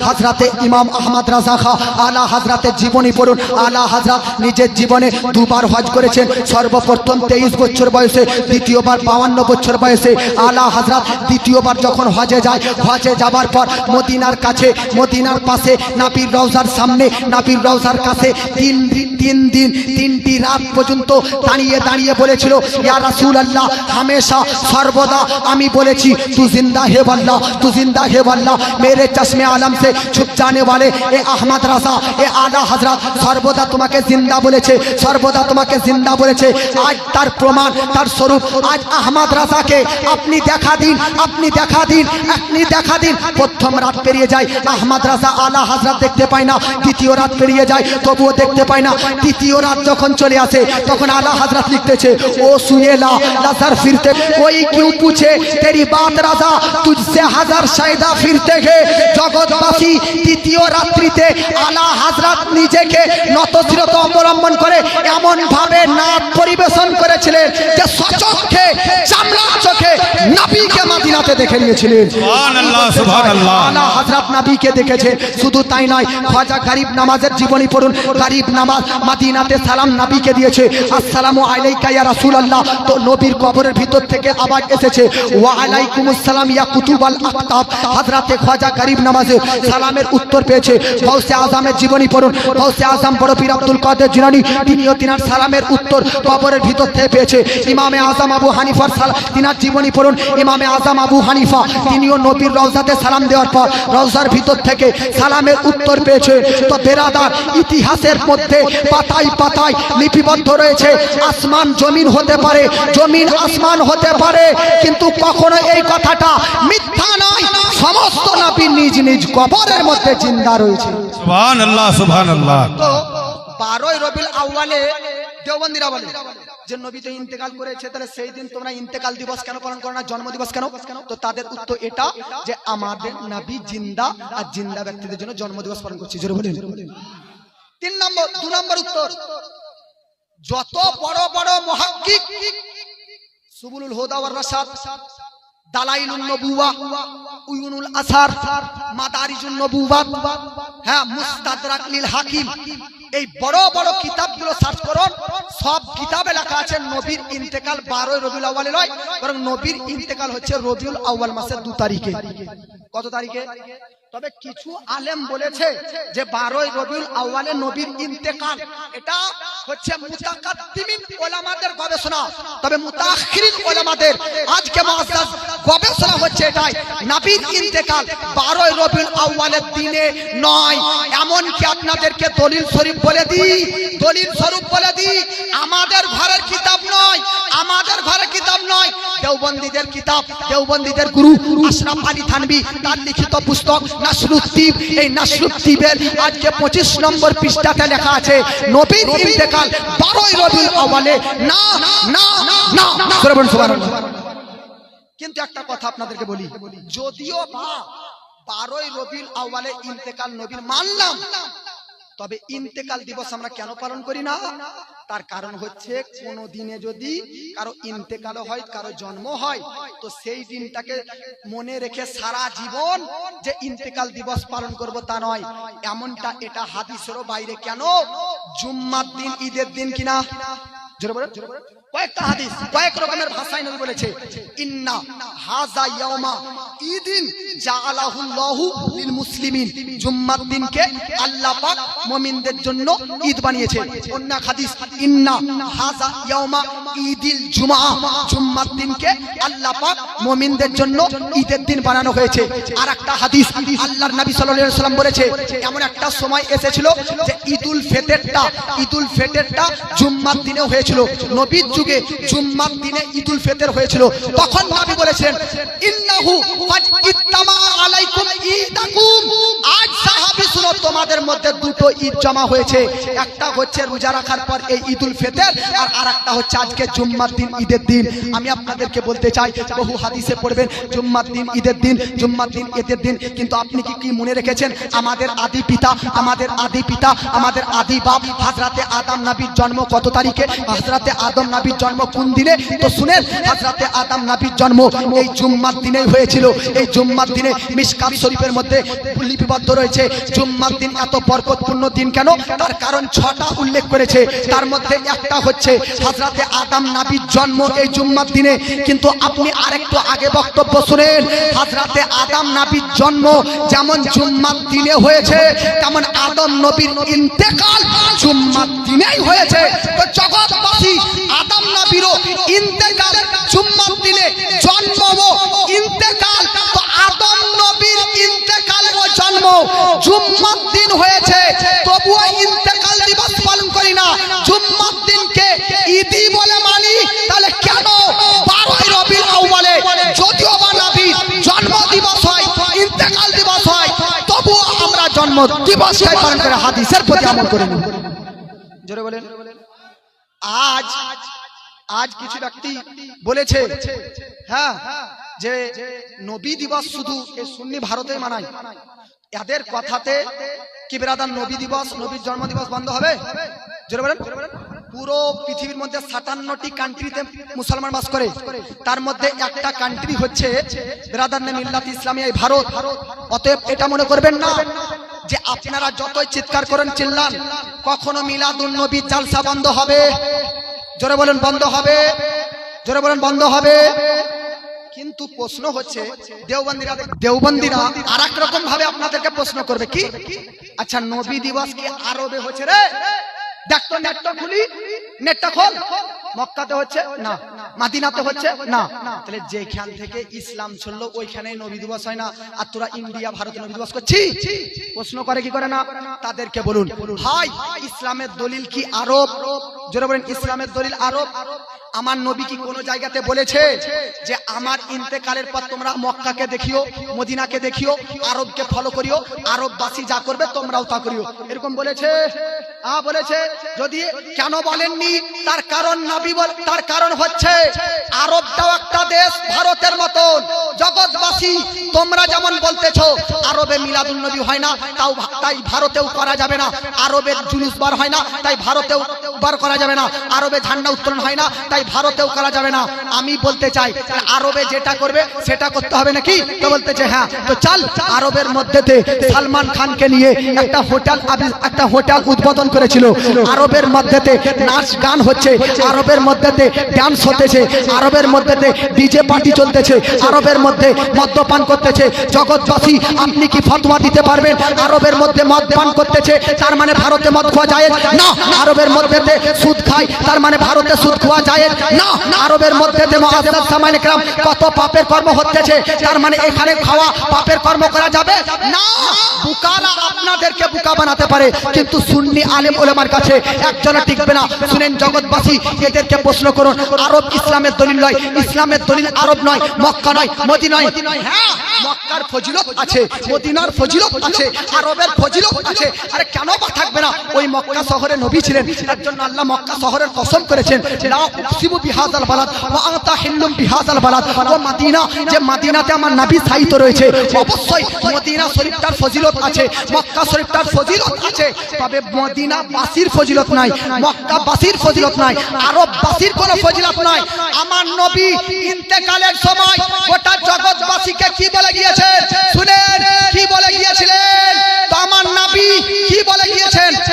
হাজরাতে ইমাম আহমদ রাজা খা, আলা হাজরাতের জীবনী পড়ুন, আলা হাজরাত নিজের জীবনে দুবার হজ করেছেন, সর্বপ্রথম তেইশ বছর বয়সে, দ্বিতীয়বার বাউান্ন বছর বয়সে, আলা হাজরাত দ্বিতীয়বার যখন হজে যায়, হজে যাবার পর মদিনার কাছে, মদিনার পাশে নাপির রওজার সামনে নাপির রওজার কাছে তিন দিন তিন দিন, তিনটি রাত পর্যন্ত দাঁড়িয়ে দাঁড়িয়ে বলেছিল রাসুল আল্লাহ হামেশা, সর্বদা আমি বলেছি, তু জিন্দা হে বল্লা তু জিন্দা হে বল্লা মেরে চশমে আলম সে ছুপ জানে বলে, এ আহমদ রাজা, এ আলা হাজরা সর্বদা তোমাকে জিন্দা বলেছে, সর্বদা তোমাকে জিন্দা বলেছে, আজ তার প্রমাণ, তার স্বরূপ, আজ আহমদ রাজাকে আপনি দেখা দিন, আপনি দেখা দিন, আপনি দেখা দিন, প্রথম রাত পেরিয়ে যায়, আহমদ রাজা আলা হাজরা দেখতে পায় না, দ্বিতীয় রাত পেরিয়ে যায়, তবুও দেখতে পায় না তৃতীয় রাত যখন চলে আসে, তখন আল্লাহ হাজরাত লিখতেছে, ও সুয়েলা, লাজার ফিরতে, ওই কেউ পুছে, তেরি বাত রাজা তুঝসে হাজার সাইদা ফিরতে গে জগৎবাসী তৃতীয় রাত্রিতে আলা হাজরাত নিজেকে নতশিরত অবলম্বন করে এমন ভাবে নাচ পরিবেশন করেছিলেন যে সচক্ষে চামড়া মাদিনাতে দেখে নিয়েছিলেন। হযরত নবীকে দেখেছে শুধু তাই নয় খাজা গরিব নামাজের জীবনী পড়ুন গরিব নামাজ মাদিনাতে সালাম নবীকে দিয়েছে। আসসালামু আলাইকা ইয়া রাসূলুল্লাহ। তো নবীর কবরের ভিতর থেকে আওয়াজ এসেছে। ওয়া আলাইকুমুস সালাম ইয়া কুতুবাল আকতাব হযরতে খাজা গরিব নামাজে সালামের উত্তর পেয়েছে। গাউসে আজমের জীবনী পড়ুন। গাউসে আজম বড় পীর আব্দুল কাদের জিলানী তিনিও তিনার সালামের উত্তর কবরের ভিতর থেকে পেয়েছে। ইমামে আজম আবু হানিফার সালাম তিনার জীবনী পড়ুন। ইমামে আজম আবু হানিফা তিনিও নবীর রওজাতে সালাম দেওয়ার পর রওজার ভিতর থেকে সালামের উত্তর পেয়েছে। তো বেরাদার ইতিহাসের মধ্যে পাতায় পাতায় লিপিবদ্ধ রয়েছে আসমান জমিন হতে পারে জমিন আসমান হতে পারে কিন্তু কখনো এই কথাটা মিথ্যা নয় সমস্ত নাপি নিজ নিজ কবরের মধ্যে জিন্দা রয়েছে। সুবহানাল্লাহ সুবহানাল্লাহ। তো বারোই রবিল আউয়ালে দেওবন্দিরা বলে যে নবী তো ইন্তেকাল করেছে, তাহলে সেই দিন তোমরা ইন্তেকাল দিবস কেন পালন করো না? জন্ম দিবস কেন? তো তাদের উত্তর এটা যে আমাদের নবী জিন্দা আর জিন্দা ব্যক্তিদের জন্য জন্ম দিবস পালন করছি। জোরে বলেন। তিন নম্বর, দু নম্বর উত্তর। যত বড় বড় মহাক্কিক সুবুলুল হুদা ওয়ার রাশাদ দালাইলুন নবুওয়া, উয়ুনুল আসার, মাদারিজুন নবুওয়াত হ্যাঁ মুস্তাদরাক লিল হাকিম এই বড় বড় কিতাবগুলো সার্চ করুন। সব কিতাবে লেখা আছে নবীর ইন্তেকাল বারোই রবিউল আউ্বালে নয়, বরং নবীর ইন্তেকাল হচ্ছে রবিউল আওয়াল মাসের দু তারিখে। কত তারিখে? তবে কিছু আলেম বলেছে যে বারোই রবিউল আউয়ালে নবীর ইন্তেকাল। এটা হচ্ছে মুতাকাদ্দিমিন ওলামাদের গবেষণা। তবে মুতাখিরিন ওলামাদের আজকে গবেষণা হচ্ছে এটাই। নবীর ইন্তেকাল বারোই রবিউল আউয়ালের দিনে নয়। এমন কি আপনাদেরকে দলিল শরীফ বলে দিই দলিল স্বরূপ বলে দিই আমাদের ঘরের কিতাব নয় আমাদের ঘরের কিতাব দেওবন্দীদের কিতাব দেওবন্দীদের গুরু আশরাফ আলী থানবি তার লিখিত পুস্তক নাসরুদ্দীপ। এই নাসরুদ্দীপের আজকে পঁচিশ নম্বর পৃষ্ঠাতে লেখা আছে নবীর ইন্তেকাল বারোই রবিউল আউয়ালে। না না না সুবহানাল্লাহ কিন্তু একটা কথা আপনাদেরকে বলি যদিও বা বারোই রবিউল আউয়ালে ইন্তেকাল নবীর মানলাম তবে ইন্তেকাল দিবস আমরা কেন পালন করি না? তার কারণ হচ্ছে কোন দিনে যদি কারও ইন্তেকাল হয়, কারও জন্ম হয়, তো সেই দিনটাকে মনে রেখে সারা জীবন যে ইন্তেকাল দিবস পালন করব তা নয়। এমনটা এটা হাদিসেরও বাইরে কেন? জুম্মার দিন, ঈদের দিন কিনা। কয়েকটা হাদিস, কয়েক রকমের ভাষায় নবী বলেছে, ইন্না হাজা ইয়াউমা ঈদিন আল্লাহ জন্য ঈদ আল্লাহ জন্য ঈদের দিন বানানো হয়েছে। আর একটা হাদিস, আল্লাহর নবী সাল্লাল্লাহু সাল্লাম বলেছে, এমন একটা সময় এসেছিল যে ঈদুল ফিতরটা ঈদুল ফিতরটা জুম্মার দিনে হয়েছিল। নবীর যুগে জুম্মার দিনে ঈদুল ফিতর হয়েছিল। তখন নবী বলেছেন, ইন্নাহু आज साहब শুনো তোমাদের মধ্যে দুটো ঈদ জমা হয়েছে। একটা হচ্ছে রোজা রাখার পর এই ঈদুল ফেতের, আর আরেকটা হচ্ছে আজকে জুম্মার দিন, ঈদের দিন। আমি আপনাদেরকে বলতে চাই, বহু হাদিসে পড়বেন, জুম্মার দিন, ঈদের দিন, জুম্মার দিন, ঈদের দিন। কিন্তু আপনি কি কি মনে রেখেছেন? আমাদের আদি পিতা, আমাদের আদি পিতা, আমাদের আদি বাপ হাজরাতে আদম নবীর জন্ম কত তারিখে? হাজরাতে আদম নবীর জন্ম কোন দিনে? তো শুনেন হাজরাতে আদম নবীর জন্ম এই জুম্মার দিনেই হয়েছিল। এই জুম্মার দিনে মিশকাত শরীফের মধ্যে লিপিবদ্ধ রয়েছে জুম্মার দিন এত বরকতপূর্ণ দিন কেন? তার কারণ ছটা উল্লেখ করেছে। তার মধ্যে একটা হচ্ছে হাজরাতে আদম নাবির জন্ম এই জুম্মার দিনে। কিন্তু আপনি আরেকটু আগে বক্তব্য শুনেন। হাজরাতে আদম নাবির জন্ম যেমন জুম্মার দিনে হয়েছে, তেমন আদম নবীর ইন্তেকাল জুম্মার দিনেই হয়েছে। তো জগৎবাসী আদম নবীরও ইন্তেকাল জুম্মার দিন হয়েছে, তবুও ইন্তেকাল দিবস পালন করি না। জুম্মার দিনকে ঈদই বলে মানি, তাহলে কেন বারোই রবির আউ্বালে যদিও বা নবীর জন্ম দিবস হয়, ইন্তেকাল দিবস হয়, তবুও আমরা জন্ম দিবসকে পালন করে হাদিসের প্রতি আমল করে নেব। জোরে বলেন। আজ আজ কিছু ব্যক্তি বলেছে হ্যাঁ যে নবী দিবস শুধু এই সুন্নি ভারতে মানায়। এদের কথাতে কি বেরাদার নবী দিবস নবীর জন্ম দিবস বন্ধ হবে? জোরে বলেন। পুরো পৃথিবীর মধ্যে সাতান্নটি কান্ট্রিতে মুসলমান বাস করে। তার মধ্যে একটা কান্ট্রি হচ্ছে বেরাদার মিল্লাত ইসলামী এই ভারত। অতএব এটা মনে করবেন না যে আপনারা যতই চিৎকার করেন চিল্লান কখনো মিলাদুন নবী জালসা বন্ধ হবে। জোরে বলেন বন্ধ হবে। জোরে বলেন বন্ধ হবে। কিন্তু প্রশ্ন হচ্ছে, দেওবন্দিরা দেওবন্দিরা আর এক রকম ভাবে আপনাদেরকে প্রশ্ন করবে কি? আচ্ছা নবী দিবস কি আরবে হচ্ছে রে? দেখ তো নেটটা খুলি। নেটটা খোল। মক্কাতে হচ্ছে? না। মাদিনাতে হচ্ছে? না। তাহলে যেখান থেকে ইসলাম চলল ওইখানেই নবী দিবস হয় না। আর তোরা ইন্ডিয়া, ভারতে নবী দিবস করছি? প্রশ্ন করে কি করে না? তাদেরকে বলুন, ভাই, ইসলামের দলিল কি আরব? জোরে বলেন, ইসলামের দলিল আরব? আমার নবী কি কোনো জায়গাতে বলেছে যে আমার ইন্তেকালের পর তোমরা মক্কাকে দেখিও, মদিনাকে দেখিও, আরবকে ফলো করিও, আরববাসী যা করবে তোমরাও তা করিও। এরকম বলেছে? আ, বলেছে, যদি কেন বলেননি? তার কারণ নবী বল, তার কারণ হচ্ছে আরবটাও একটা দেশ ভারতের মতন। জগৎবাসী, তোমরা যেমন বলতেছো, আরবে মিলাদুল নবী হয় না, তাও তাই ভারতেও করা যাবে না। আরবের জুলুস বার হয় না, তাই ভারতেও বার করা যাবে না। আরবে ঝান্ডা উত্তোলন হয় না, তাই ভারতেও করা যাবে না। আমি বলতে চাই আরবে যেটা করবে, সেটা করতে হবে নাকি? তো বলতেছে হ্যাঁ। তো চল, আরবের মধ্যেতে সালমান খানকে নিয়ে একটা হোটেল একটা হোটেল উদ্বোধন করেছিল। আরবের মধ্যেতে নাচ গান হচ্ছে, আরবের মধ্যেতে ডান্স হতেছে, আরবের মধ্যেতে ডিজে পার্টি চলতেছে, আরবের মধ্যে মদ্যপান করতেছে। জগৎবাসী, আপনি কি ফতোয়া দিতে পারবেন? আরবের মধ্যে মদ পান করতেছে, তার মানে ভারতে মদ খাওয়া যায়? না, আরবের মধ্যে সুদ খায় তার মানে ভারতে সুদ খাওয়া যায় না। আরবের মধ্যে যে মহাজাদ সামান্য ক্রাম কত পাপের কর্ম হচ্ছে তার মানে এখানে খাওয়া পাপের কর্ম করা যাবে না। বুকারা আপনাদেরকে বুকা বানাতে পারে, কিন্তু সুন্নি আলেম ওলেমার কাছে একজনে টিকবে না। শুনেন, জগৎবাসী, এদেরকে প্রশ্ন করুন, আরব ইসলামের দলিল নয়, ইসলামের দলিল আরব নয়, মক্কা নয় মদি নয়। হ্যাঁ মক্কার ফজিলত আছে, মদিনার ফজিলত আছে, আরবের ফজিলত আছে। আরে কেন বা থাকবে না? ওই মক্কা শহরে নবী ছিলেন, তার জন্য আল্লাহ মক্কা শহরের কসম করেছেন, লা উকসিমু বিহাযাল বালাদ, ওয়া আনতা হিল্লুম বিহাযাল বালাদ ও মদিনা, যে মদিনাতে আমার নবী সাইতো রয়েছে, অবশ্যই মদিনা শরীফটার ফজিলত আছে, মক্কা শরীফটার ফজিলত আছে, তবে মদিনা বাসির ফজিলত নাই মক্কা বাসির ফজিলত নাই আরব বাসির কোনো ফজিলত নাই। আমার নবী ইন্তেকালের সময় গোটা জগৎবাসীকে কি বলে গিয়েছেন। শুনেন কি বলে গিয়েছিলেন? তো আমার নবী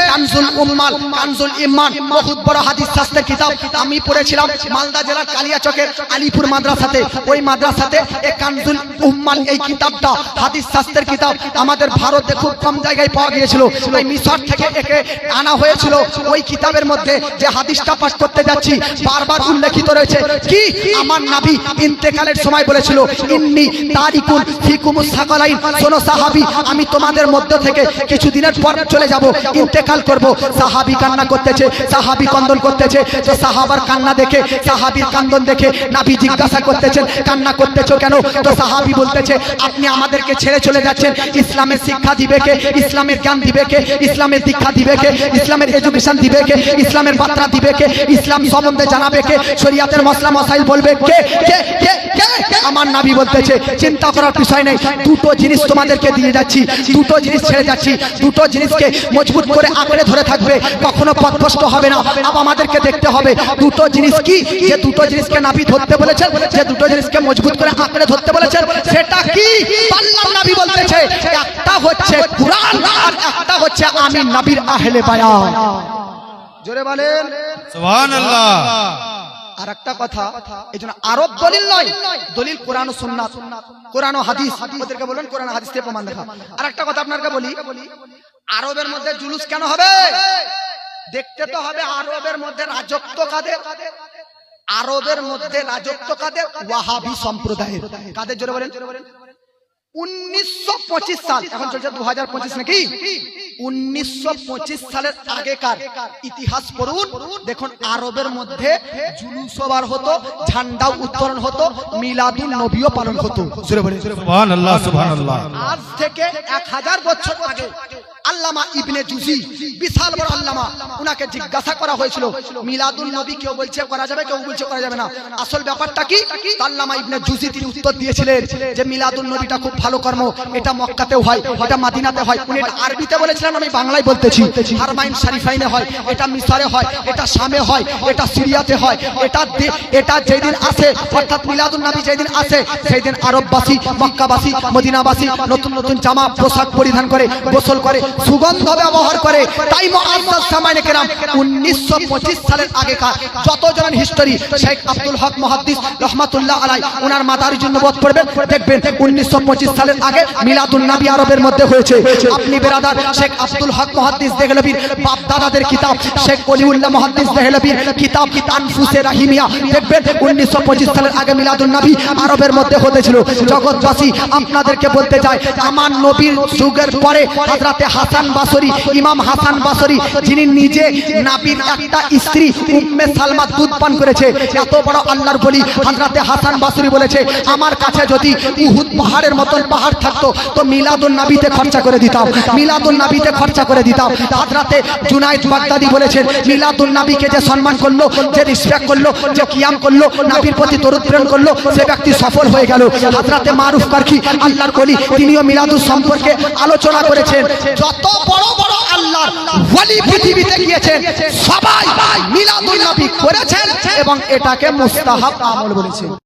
কানজুল উম্মাল, কানজুল ইমান বহুত বড় হাদিস শাস্ত্রের কিতাব। আমি পড়েছিলাম মালদা জেলার কালিয়াচকের আলিপুর মাদ্রাসাতে। ওই মাদ্রাসাতে এই কানজুল উম্মাল এই কিতাবটা, হাদিস শাস্ত্রের কিতাব আমাদের ভারতে খুব কম জায়গায় পাওয়া গিয়েছিল। তাই মিশর থেকে একে আনা হয়েছিল ওই কিতাবের মধ্যে যে হাদিসটা পাঠ করতে যাচ্ছি, বারবার উল্লেখিত রয়েছে। কি? আমার নাবি ইন্তেকালের সময় বলেছিল, ইন্নি তারিকুল ফিকুমুস সাকালাইন। শোনো সাহাবী, আমি তোমাদের মধ্য থেকে কিছু দিনের পর চলে যাব। ইন্তেকাল করব করব। সাহাবি কান্না করতেছে, সাহাবি কন্দন করতেছে। তো সাহাবার কান্না দেখে, সাহাবির কান্দন দেখে নাবি জিজ্ঞাসা করতেছেন, কান্না করতেছো কেন? তো সাহাবি বলতেছে, আপনি আমাদেরকে ছেড়ে চলে যাচ্ছেন। ইসলামের শিক্ষা দিবে কে? ইসলামের জ্ঞান দিবে কে? ইসলামের দীক্ষা দিবে কে? ইসলামের এডুকেশন দিবে কে? ইসলামের বার্তা দিবে কে? ইসলাম সম্বন্ধে জানাবে কে? শরিয়াতের মশলা মশাইল বলবে কে? কে? কে? কে? আমার নাবি বলতেছে, চিন্তা করার বিষয় নেই। দুটো জিনিস তোমাদেরকে দিয়ে যাচ্ছি। দুটো জিনিস ছেড়ে যাচ্ছি। দুটো জিনিসকে মজবুত করে আঁকড়ে ধরে থাকবে কখনো পথভ্রষ্ট হবে না। আমাদেরকে দেখতে হবে দুটো জিনিস কি? যে দুটো জিনিসকে নাবি ধরতে বলেছেন যে দুটো জিনিসকে মজবুত করে আঁকড়ে ধরতে বলেছেন সেটা কি? আল্লাহ নাবি বলতেছে একটা হচ্ছে কুরআন আর একটা হচ্ছে আমি নবীর আহলে বায়ান। জোরে বলেন। সুবহান আল্লাহ আর একটা কথা এই জন্য আরব দলিল নয় দলিল কোরআন ও সুন্নাত। কোরআন ও হাদিস ওদেরকে বলেন কোরআন হাদিস থেকে প্রমাণ দেখা আর একটা কথা আপনাকে বলি আরবের মধ্যে জুলুস কেন হবে? দেখতে তো হবে আরবের মধ্যে রাজত্ব কাদের? আরবের মধ্যে রাজত্ব কাদের? ওয়াহাবি সম্প্রদায়ের। কাদের? জোরে বলেন। উনিশশো সাল এখন চলছে দু হাজার পঁচিশ নাকি? উনিশশো পঁচিশ সালের আগেকার ইতিহাস পড়ুন। দেখুন আরবের মধ্যে জুলুসবার হতো ঝান্ডাও উত্তোলন হতো মিলাদুল নবীও পালন হতো। আজ থেকে এক হাজার বছর আগে আল্লামা ইবনে জুজি, বিশাল বড় আল্লামা, উনাকে জিজ্ঞাসা করা হয়েছিল মিলাদুল নবী কেউ বলছে করা যাবে, কেউ বলছে করা যাবে না। আসল ব্যাপারটা কি? আল্লামা ইবনে জুজি তিনি উত্তর দিয়েছিলেন যে মিলাদুল নবীটা খুব ভালো কর্ম, এটা মক্কাতেও হয়, এটা মাদিনাতে হয়। উনি এটা আরবিতে বলেছিলেন, আমি বাংলায় বলতেছি। হারমাইন শরীফাইনে হয়, এটা মিশরে হয়, এটা শামে হয়, এটা সিরিয়াতে হয়, এটা এটা যেদিন আসে, অর্থাৎ মিলাদুল নবী যেদিন আসে সেই দিন আরববাসী, মক্কাবাসী, মদিনাবাসী নতুন নতুন জামা, পোশাক পরিধান করে, গোসল করে সুগন্ধ ব্যবহার করে। তাই সামাইনে কেরাম 1925 সালের আগেকার যত জন হিস্টোরি শেখ আব্দুল হক মুহাদ্দিস রহমাতুল্লাহ আলাই ওনার মাতার জন্য বোধ করবেন, দেখবেন 1925 সালের আগে মিলাদুন নবী আরবের মধ্যে হয়েছে। আপনি বেরাদার, শেখ আব্দুল হক মুহাদ্দিস দেহলভির বাপ দাদাদের কিতাব শেখ অলিউল্লাহ মুহাদ্দিস দেহলভির কিতাব আনফুসে রাহিমিয়া, দেখবেন 1925 সালের আগে মিলাদুন নবী আরবের মধ্যে হতেছিল জগৎবাসী আপনাদেরকে বলতে চাই আমার নবীর যুগের পরে হযরতে হাসান বাসরি, ইমাম হাসান বাসরি, যিনি নিজে নাবির একটা স্ত্রী, উম্মে সালমা দুধ পান করেছে। এত বড় আল্লাহর বলি, হযরতে হাসান বাসরি বলেছে, আমার কাছে যদি উহুদ পাহাড়ের মতন পাহাড় থাকতো, তো মিলাদুন নবীতে খরচা করে দিতাম, মিলাদুন নবীতে খরচা করে দিতাম। হযরতে জুনাইদ বাগদাদি বলেছেন, মিলাদুন নবীকে যে সম্মান করল, যে রিসপেক্ট করল, যে কিয়াম করল, নবীর প্রতি দরুদ প্রেরণ করল, সে ব্যক্তি সফল হয়ে গেল। হযরতে মারুফ কারখি, আল্লাহর বলি, তিনিও মিলাদুর সম্পর্কে আলোচনা করেছেন। যত বড় বড় আল্লাহ ওয়ালি পৃথিবীতে গিয়েছে সবাই মিলাদুল নবী করেছেন এবং এটাকে মুস্তাহাব আমল বলেছেন